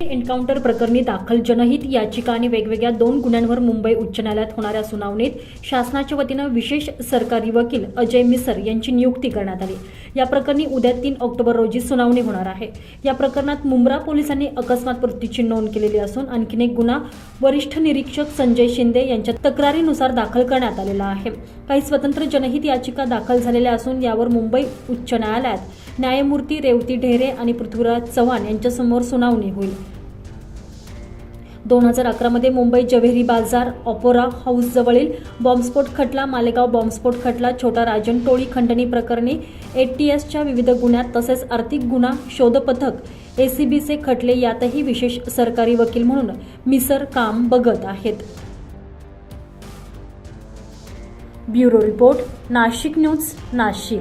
Encounter प्रकरणी दाखल जनहित याचिका आणि वेगवेगळ्या दोन गुन्ह्यांवर मुंबई उच्च न्यायालयात होणाऱ्या सुनावणीत शासनाच्या वतीनं विशेष सरकारी वकील अजय मिसर यांची नियुक्ती करण्यात आली. या प्रकरणी उद्या तीन ऑक्टोबर रोजी सुनावणी होणार आहे. या प्रकरणात मुंब्रा पोलिसांनी अकस्मात मृत्यूची नोंद केलेली असून आणखीन एक गुन्हा वरिष्ठ निरीक्षक संजय शिंदे यांच्या तक्रारीनुसार दाखल करण्यात आलेला आहे. काही स्वतंत्र जनहित याचिका दाखल झालेल्या असून यावर मुंबई उच्च न्यायालयात न्यायमूर्ती रेवती ढेरे आणि पृथ्वीराज चव्हाण यांच्यासमोर सुनावणी होईल. दोन हजार अकरामध्ये मुंबई जव्हेरी बाजार ऑपोरा हाऊसजवळील बॉम्बस्फोट खटला मालेगाव बॉम्बस्फोट खटला छोटा राजन टोळी खंडणी प्रकरणी एटीएसच्या विविध गुन्ह्यात तसेच आर्थिक गुन्हा शोध पथक एसीबीचे खटले यातही विशेष सरकारी वकील म्हणून मिसर काम बघत आहेत. Bureau report Nashik news Nashik.